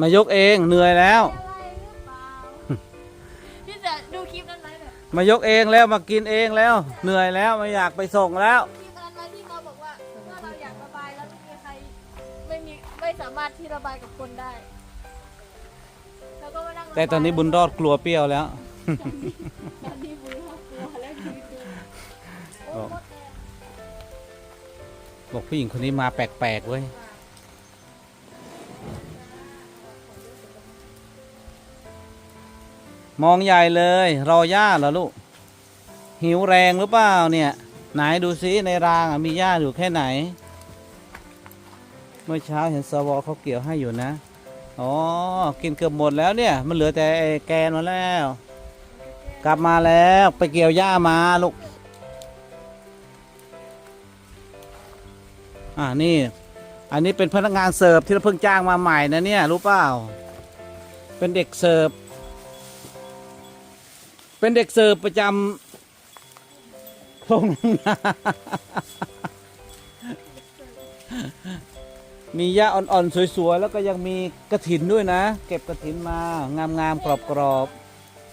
มายกเองเหนื่อยแล้วอะไรหรือเปล่าพี่จะดูคลิปนั้นไหมเนี่ยมายกเองแล้วมากินเองแล้ว เหนื่อยแล้วไม่อยากไปส่งแล้ว คลิปนั้นไหมที่เขาบอกว่าถ้าเราอยากระบายแล้วไม่มีใครไม่มีไม่สามารถที่ระบายกับคนได้แล้วก็มานั่งระบายแต่ตอนนี้บุญรอดกลัวเปรี้ยวแล้ว ตอนนี้บุญรอดกลัวแล้วชีวิตดูโอ้ยมดแดงบอกผู้หญิงคนนี้มาแปลกๆเว้ย มองใหญ่เลย รอย่าเหรอลูก หิวแรงหรือเปล่าเนี่ย ไหนดูซิในรางมีหญ้าอยู่แค่ไหน เมื่อเช้าเห็นสวเขาเกี่ยวให้อยู่นะ อ๋อ กินเกือบหมดแล้วเนี่ย มันเหลือแต่แกนมาแล้ว กลับมาแล้วไปเกี่ยวหญ้ามาลูก อ่านี่ อันนี้เป็นพนักงานเสิร์ฟที่เราเพิ่งจ้างมาใหม่นะเนี่ยรู้เปล่า เป็นเด็กเสิร์ฟ เป็นเด็กเสิร์ฟประจำโรงงามีหญ้าอ่อนๆ สวยๆ แล้วก็ยังมีกระถินด้วยนะ เก็บกระถินมางามๆ กรอบ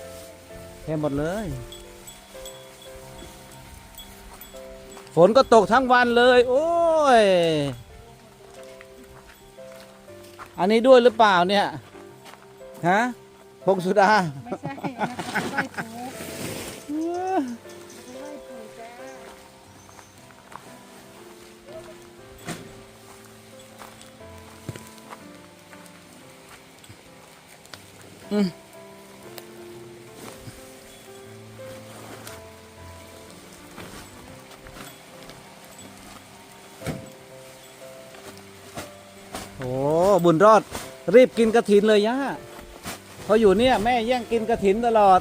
ๆแค่หมดเลย ฝนก็ตกทั้งวันเลย โอ้ย อันนี้ด้วยหรือเปล่าเนี่ย ฮะ พงสุดา ไม่ใช่นะคะไหว้ปู่ไหว้ปู่จ้าโอ้บุญรอด รีบกินกระถินเลยย่า พออยู่เนี่ยแม่แย่งกินกระถินตลอด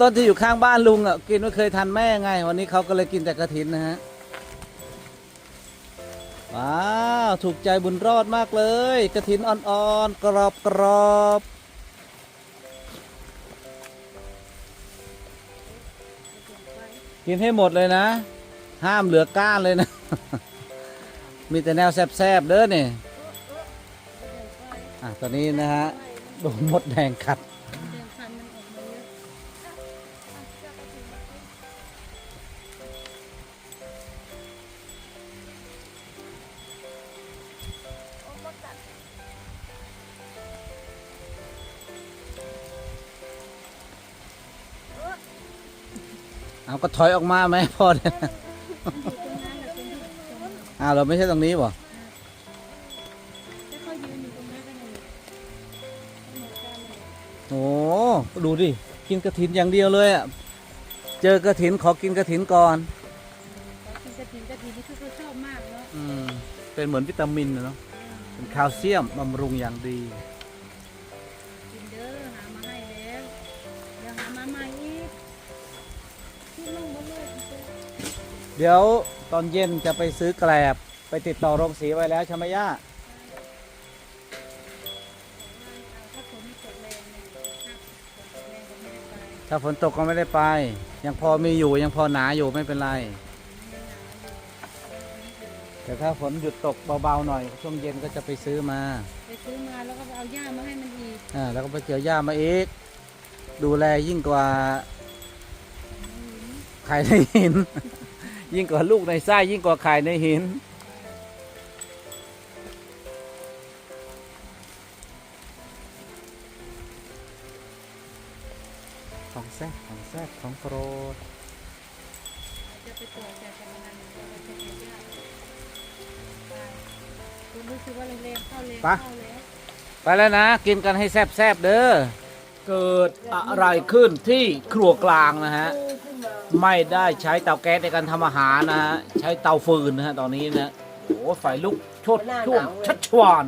ต้นที่อยู่ข้างบ้านลุงอะกินไม่เคยทันแม่ไง วันนี้เขาก็เลยกินแต่กระถินนะฮะว้าวถูกใจบุญรอดมากเลย กระถินอ่อนๆกรอบกรอบๆกินให้หมดเลยนะ ห้ามเหลือก้านเลยนะ มีแต่แนวแซบๆเด้อเนี่ยอะตอนนี้นะฮะ โดนมดแดงกัดเดินคันมันออกมาเยอะโอ้มดกัดเอาก็ถอยออกมาไหมพอเนี่ยตรงนั้นแหละเป็นตรงนั้น อ้าวเราไม่ใช่ตรงนี้บ่ โอ้ดูดิ กินกระถินอย่างเดียวเลยอะ เจอกระถินขอกินกระถินก่อนขอกินกระถิ่นกระถิ่นนี่คือเขาชอบมากเนาะอืมเป็นเหมือนวิตามินน่ะเนาะเป็นแคลเซียมบำรุงอย่างดี กินเด้อหามาให้แล้วเดี๋ยวหามาใหม่อีกที่ลงมาเลยคุณเจ้เดี๋ยวตอนเย็นจะไปซื้อแกลบไปติดต่อโรงสีไว้แล้วใช่ไหมย่าถ้า ถ้าฝนตกแรงก็ไม่ได้ไปถ้าฝนตกก็ไม่ได้ไป ยังพอมีอยู่ยังพอหนาอยู่ไม่เป็นไร แต่ถ้าฝนหยุดตกเบาๆหน่อย ช่วงเย็นก็จะไปซื้อมาไปซื้อมาแล้วก็ไปเอาหญ้ามาให้มันอีกอ่าแล้วก็ไปเจอย่ามาอีก ดูแลยิ่งกว่าไข่ในหิน ยิ่งกว่าลูกในไส้ยิ่งกว่าไข่ในหิน ของแซ่บของแซ่บของโปรดจะไปตรวจจากกำนันก็ไปเช็คหญ้าไปคุณรู้สึกว่าแรงๆเข้าแรงเข้าแล้วไปแล้วนะ กินกันให้แซ่บแซบเด้อเกิดอะไรขึ้นที่ครัวกลางนะฮะ ไม่ได้ใช้เตาแก๊สในการทำอาหารนะฮะ ใช้เตาฟืนนะฮะตอนนี้นะโอ้ไฟลุกชดช่วงชัดชวาน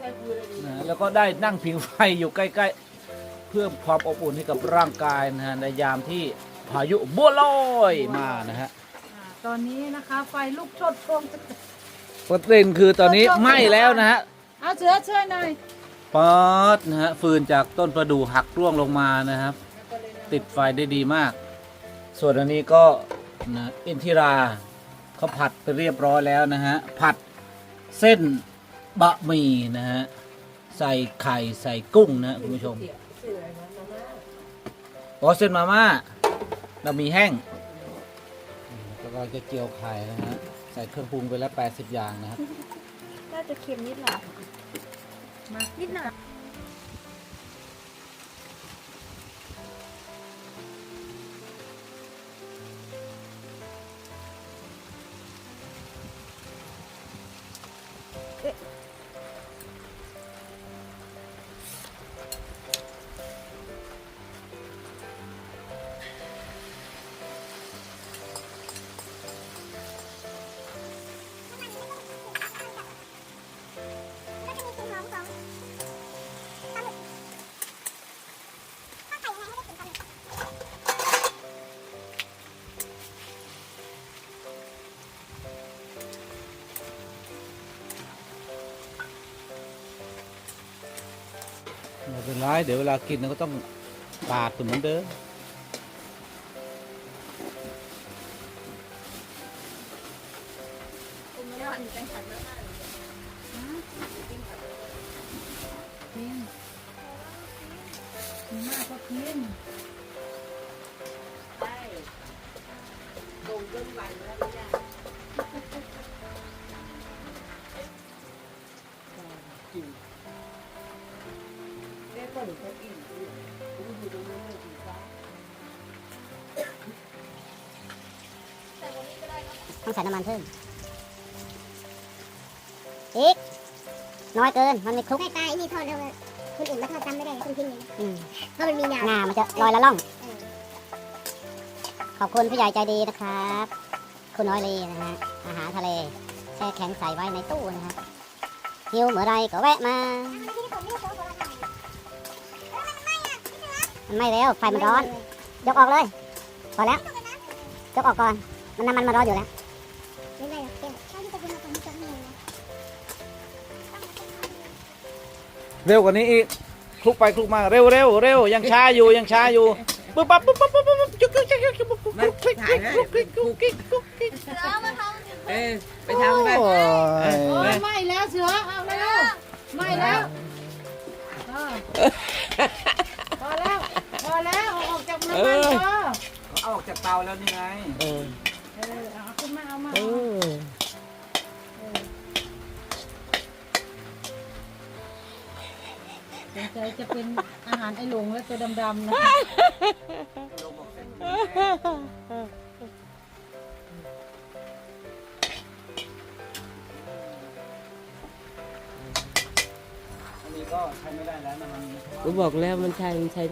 แค่คืนเลยดินะแล้วก็ได้นั่งผิงไฟอยู่ใกล้ ๆ เพิ่มความอบอุ่นให้กับร่างกายนะฮะในยามที่พายุบัวลอยมานะฮะอ่าตอนนี้นะคะไฟลุกโชดช่วงประเด็นคือตอนนี้ไหม้แล้วนะฮะเอาเสือช่วยหน่อยป๊อดนะฮะฟืนจากต้นประดู่หักร่วงลงมานะครับ ติดไฟได้ดีมาก ส่วนอันนี้ก็นะอินทิราเขาผัดไปเรียบร้อยแล้วนะฮะ ผัดเส้นบะหมี่นะฮะ ใส่ไข่ใส่กุ้งนะคุณผู้ชม อ๋อเส้นมาม่าเรามีแห้งแล้วก็จะเจียวไข่นะฮะ ใส่เครื่องปรุงไปแล้ว 80 อย่างนะครับ น่าจะเค็มนิดหน่อยมานิดหน่อย ไม่เป็นไรเดี๋ยวเวลากินเราก็ต้องปาดเหมือนเดิมผมไม่ได้หวานแกงขันมาก กินมีมากก็กินแต่วันนี้ก็ได้ครับต้องใส่น้ำมันเพิ่มอีกน้อยเกิน มันไม่คลุกไม่ตายนี่ทอดแล้วคนอื่นมาทอดจำไม่ได้คุณทิ้งเลยอืมเพราะมันมีน้ำงามันจะลอยละล่อง เออขอบคุณผู้ใหญ่ใจดีนะครับ คุณน้อยลีนะฮะ อาหารทะเล แช่แข็งใส่ไว้ในตู้นะครับหิวเมื่อไรก็แวะมามั นไหม่แล้วไฟมันร้อน ยกออกเลยพอแล้วยกออกก่อน มันน้ำมันมันร้อนอยู่แล้วไม่ได้หรอกเดี๋ยวถ้าที่จะเป็นมาทำจะมีนะเร็วกว่านี้อีกคลุกไปคลุกมาเร็วเร็วเร็วยังช้าอยู่ยังช้าอยู่ปุ๊บปั๊บปุ๊บปั๊บปุ๊บปั๊บจุ๊กจุ๊กจุ๊กจุ๊กจุ๊กปุ๊บปุ๊บคลิกคลิกคลิกคลิกคลิกคลิกคลิกคลิกเสือมาทำถึงเออไปทำไปโอ้โอ้ยยไหม่แล้วเสือเอาแล้วไหม่แล้วเออพอแล้วพอแล้วเอาออกจากน้ำมันพอ เอาออกจากเตาแล้วนี่ไงเออเออเอาขึ้นมาเอามาเออสงสัยจะเป็นอาหารไอ้หลงและตัวดำๆนะอันนี้ก็ใช้ไม่ได้แล้วนะมันกูบอกแล้วมันใช่มันใช่